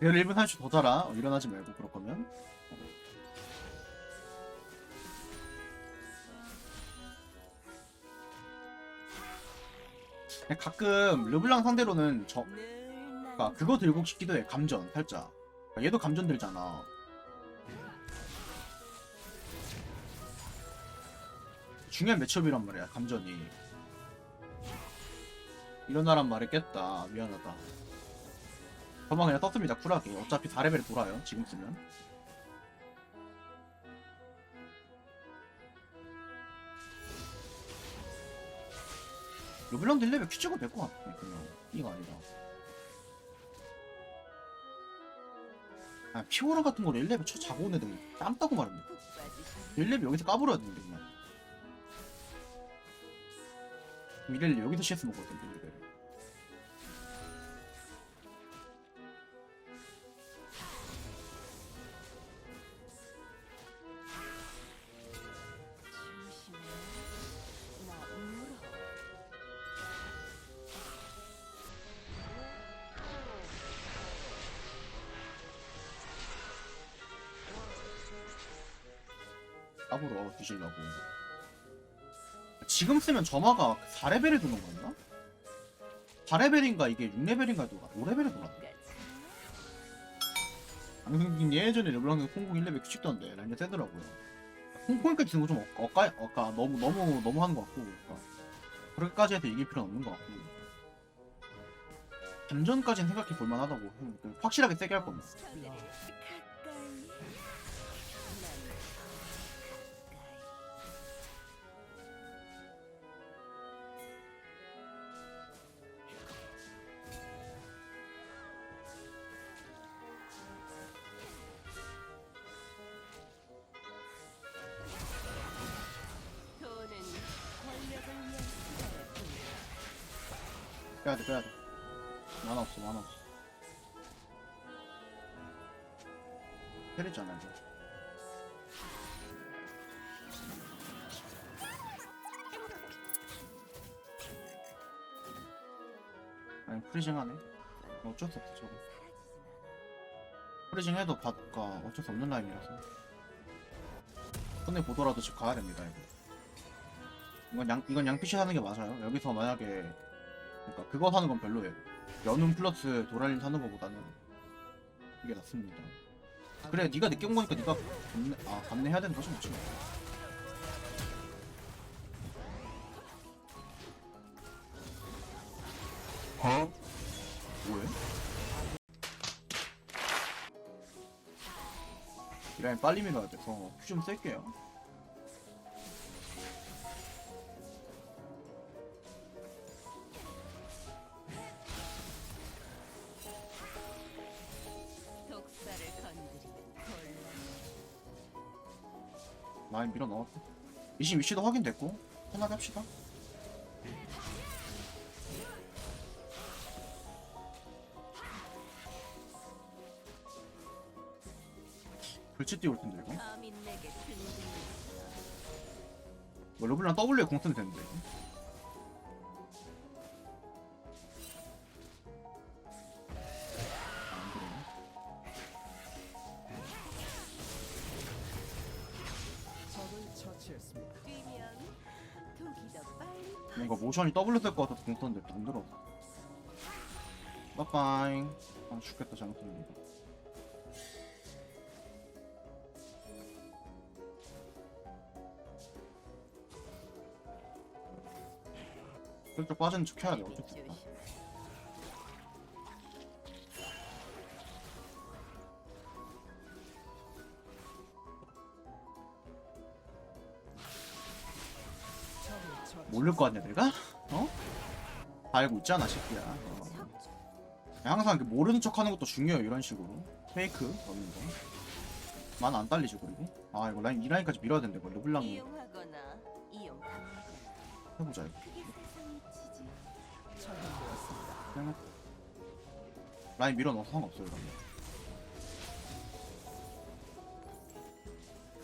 별 1분 30초 더 자라. 어, 일어나지 말고 그럴 거면. 가끔 르블랑 상대로는 저 그러니까 그거 들고 싶기도 해. 감전 살짝. 그러니까 얘도 감전 들잖아. 중요한 매치업이란 말이야. 감전이. 일어나란 말을 깼다. 미안하다. 저만 그냥 떴습니다. 쿨하게. 어차피 4레벨 돌아요. 지금 쓰면. 르블랑도 1레벨 퀴즈가 될 것 같아. 그냥. 이가 아니라. 아, 피오라 같은 거를 1레벨 쳐 자고 온 애들 땀 따고 말입니다. 1레벨 여기서 까불어야 되는데, 그냥. 미래를 여기서 CS 먹거든, 1레 까불어 뒤질라고. 지금 쓰면 점화가 4레벨에 도는 건가? 4레벨인가 이게 6레벨인가 돌아 5레벨에 돌아 안승진 예전에 르블랑에서 콩콩 1레벨 규칙던데 라인에 세더라고요. 콩콩까지 드는 거좀 어까 어까 너무 너무 너무 하는 것 같고 그러니까 그렇게까지 해서 이길 필요는 없는 것 같고. 감전까지는 생각해 볼만하다고 음, 확실하게 세게 할 겁니다 빼야돼 빼야돼. 만화 없어 만화 없어. 때렸잖아 이제 아니 프리징 하네? 어쩔 수 없어 저거. 프리징 해도 바까 어쩔 수 없는 라인이라서. 손에 보더라도 집 가야 됩니다 이거. 이건 양 이건 양피시 사는 게 맞아요. 여기서 만약에 그러니까 그거 사는 건 별로예요. 연운 플러스 도랄린 사는 거보다는 이게 낫습니다. 그래, 네가 늦게 온 거니까 네가 감내, 아 감내해야 되는 거지 뭐지. 어? 뭐해? 이 라인 빨리 밀어야 돼서 큐좀 쓸게요. 이심 위치도 확인됐고 편하게 합시다. 글씨 띄울 텐데 이거. 뭐 르블랑 W에 공 쓰면 되는데. 안 빨리 뭔가 모션이 W 쓸것 같아서 공 썼는데 안 들어. 빠빠잉. 아 죽겠다 잘못했는데. 슬쩍 빠지는 척 해야 돼수 모를 거 같냐 내가? 어? 다 알고 있잖아 새끼야. 어. 척 항상 이렇게 모르는 척 하는 것도 중요해요 이런 식으로 페이크 넣는 거. 만안 딸리지 그리고. 아 이거 라인 이 라인까지 밀어야 된대 이거 르블랑 이용하거나 해보자 이거. 그게 라인 밀어넣어서 상관없어요 이러면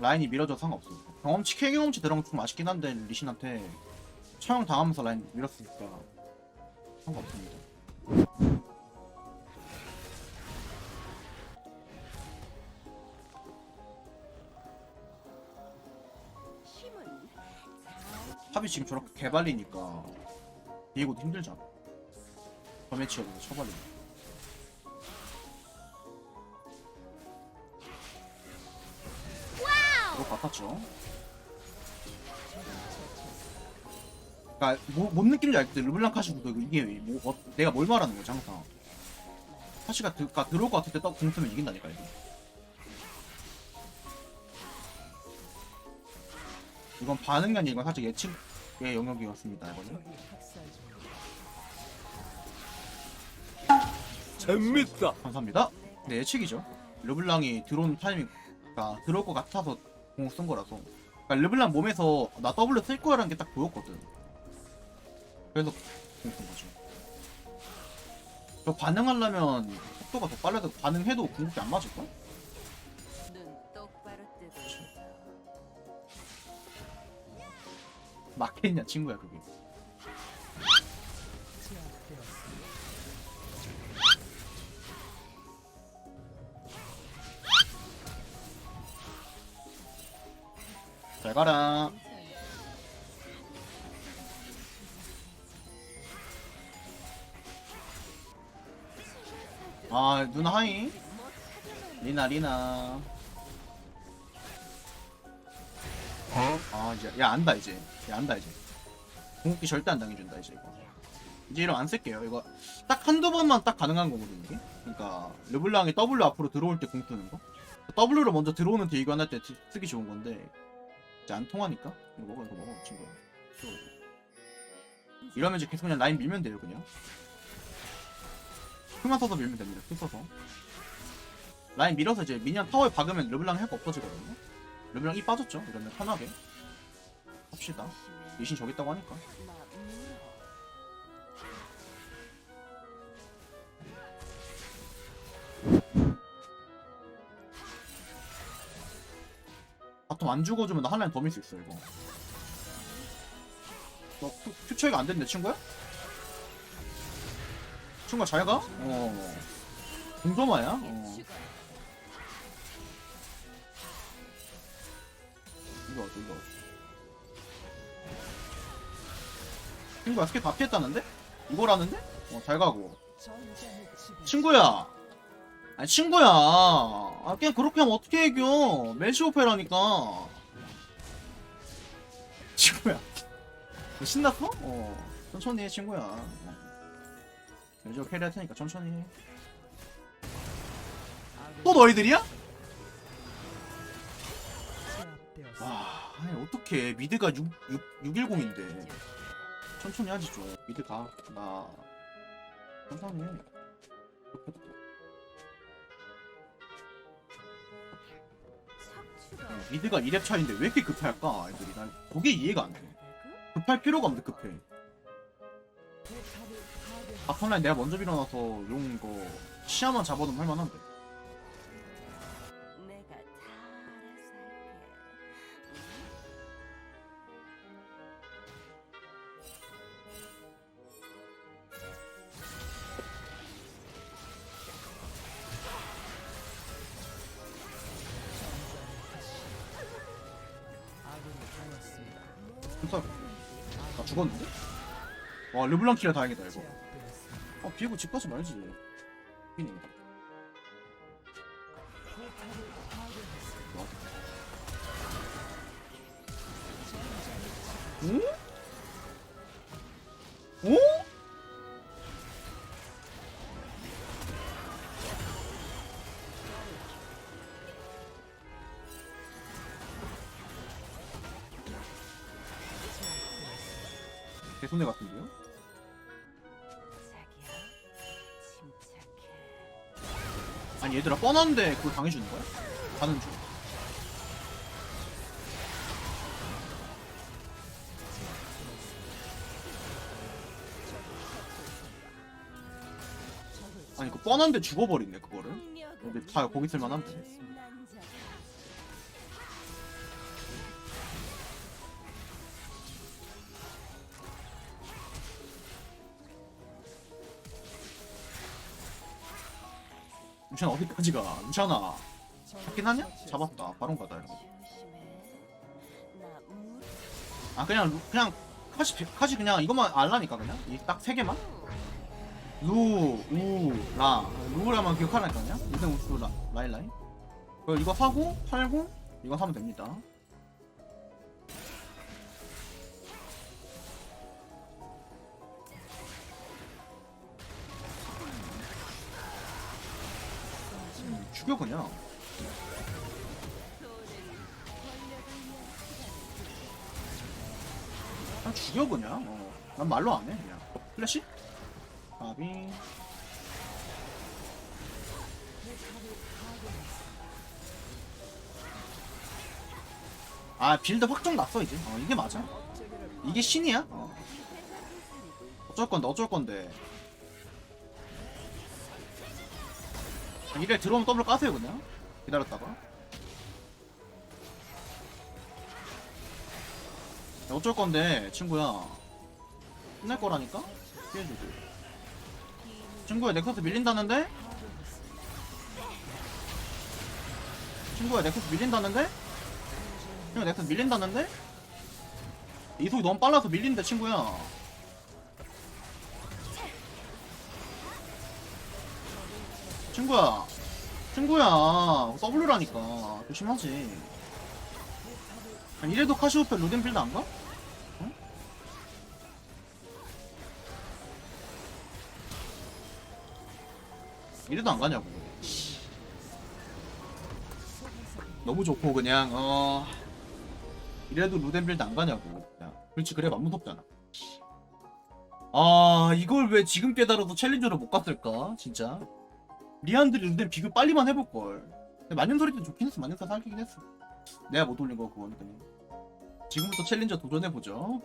라인이 밀어줘도 상관없어요 경험치 K 경험치 들어간 좀 아쉽긴 한데 리신한테 처형 당하면서 라인 밀었으니까 상관없습니다. 탑이 지금 저렇게 개발리니까 비에고도 힘들잖아 저매치여도 쳐발리고 그거 같았죠 그니까 뭐, 뭔 느낌인지 알때 르블랑 카시도 이게 뭐, 어, 내가 뭘 말하는 거지 항상 카시가 드, 가 들어올 것 같을 때떡공 쓰면 이긴다니까 이거 이건 반응이 아니라 이건 살짝 예측의 영역이었습니다 이거는. 재밌다. 감사합니다. 네, 예측이죠. 르블랑이 들어온 타이밍, 그러니까 들어올 것 같아서 공을 쓴 거라서. 그러니까 르블랑 몸에서 나 W 쓸 거라는 게 딱 보였거든. 그래서 공쓴 거죠. 저 반응하려면 속도가 더 빨라야 돼. 반응해도 궁극기 안 맞을걸? 눈. 맞겠냐, 친구야, 그게. 잘 가라. 아, 누나 하이. 리나, 리나. 어? 아 이제 야 안다 이제. 야 안다 이제. 궁극기 절대 안 당해준다 이제 이거. 이제 이러면 안 쓸게요. 이거 딱 한두 번만 딱 가능한 거거든요 이게. 그러니까 르블랑이 W 앞으로 들어올 때궁 쓰는 거? W로 먼저 들어오는 뒤 이관할 때 쓰기 좋은 건데 이제 안 통하니까? 이거 먹어 이거 먹어 친구야. 이러면 이제 계속 그냥 라인 밀면 돼요 그냥 큐만 써서 밀면 됩니다. 큐 써서. 라인 밀어서 이제 미니언 타워에 박으면 르블랑이 할거 없어지거든요. 르블랑 이 빠졌죠. 이러면 편하게. 합시다. 리신 저기 있다고 하니까. 바텀 안 죽어주면 나 하나는 더밀 수 있어 이거. 너 큐- 큐처이가 안 됐네. 친구야? 친구야 잘 가? 어 공점아야? 어. 이거 어때 이거 어때 친구야 스킬 다 피했다는데? 이거라는데? 어 잘 가고. 친구야 아니 친구야 아 그냥 그렇게 하면 어떻게 이겨 멜시 오페라니까 친구야 너 신났어? 어 천천히 해 친구야 어. 멜시오 캐리 할 테니까 천천히 해. 또 너희들이야? 와 아니 어떡해. 미드가 6, 6, 610인데. 천천히 하지 좀. 미드 가 나 천천히 해. 미드가 2렙 차인데 왜 이렇게 급할까 애들이? 난 그게 이해가 안돼. 급할 필요가 없는데 급해. 바텀라인 내가 먼저 밀어놔서 용 이거 시야만 잡아놓으면 할만한데 내가 다 알아서 할게. 아군이 당했습니다. 진짜 나 죽었는데? 와 르블랑 킬러 다행이다 이거. 아 비에고 집 가지 말지. 피니 얘들아 뻔한데 그걸 당해주는 거야? 가는 중. 아니 그 뻔한데 죽어버리네 그거를. 근데 다 거기 쓸만한데 루시안 어디까지 가? 루시안아. 잡긴 하냐? 잡았다. 바론 가다 이러고 아 그냥 루- 그냥 카시 카시 그냥 이것만 알라니까 그냥? 이딱세 개만? 루, 우, 라. 루라만 기억하라니까 그냥? 루생 우수 라 라인 라인. 그리고 이거 사고 팔고 이거 사면 됩니다 죽여 그냥. 그냥 죽여 그냥. 어. 난 말로 안 해 그냥. 플래시? 가비. 아 빌드 확정 났어 이제. 어 이게 맞아? 이게 신이야? 어. 어쩔 건데 어쩔 건데 이래 들어오면 더블 까세요 그냥. 기다렸다가. 야, 어쩔 건데 친구야. 끝날 거라니까? 피해주고. 친구야 넥서스 밀린다는데? 친구야 넥서스 밀린다는데? 친구야 넥서스 밀린다는데? 이속이 너무 빨라서 밀린다 친구야 친구야. 친구야. W라니까. 조심하지. 아니, 이래도 카시오페 루덴필드 안 가? 응? 이래도 안 가냐고. 너무 좋고 그냥 어. 이래도 루덴필드 안 가냐고. 그냥. 그렇지 그래 맘 무섭잖아. 아 이걸 왜 지금 깨달아도 챌린저를 못 갔을까 진짜 리안들이 루덴 비교 빨리만 해볼걸. 근데 만년소리 때 좋긴 했어. 만년소 살기긴 했어. 내가 못 올린 거 그냥. 지금부터 챌린저 도전해보죠.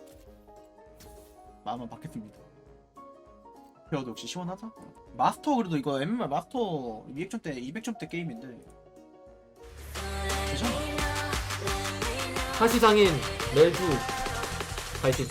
마음만 받겠습니다. 배워도 역시 시원하다. 마스터 그래도 이거 MMR 마스터 200점대 200점대 게임인데. 괜찮아. 하시장인 매주 파이팅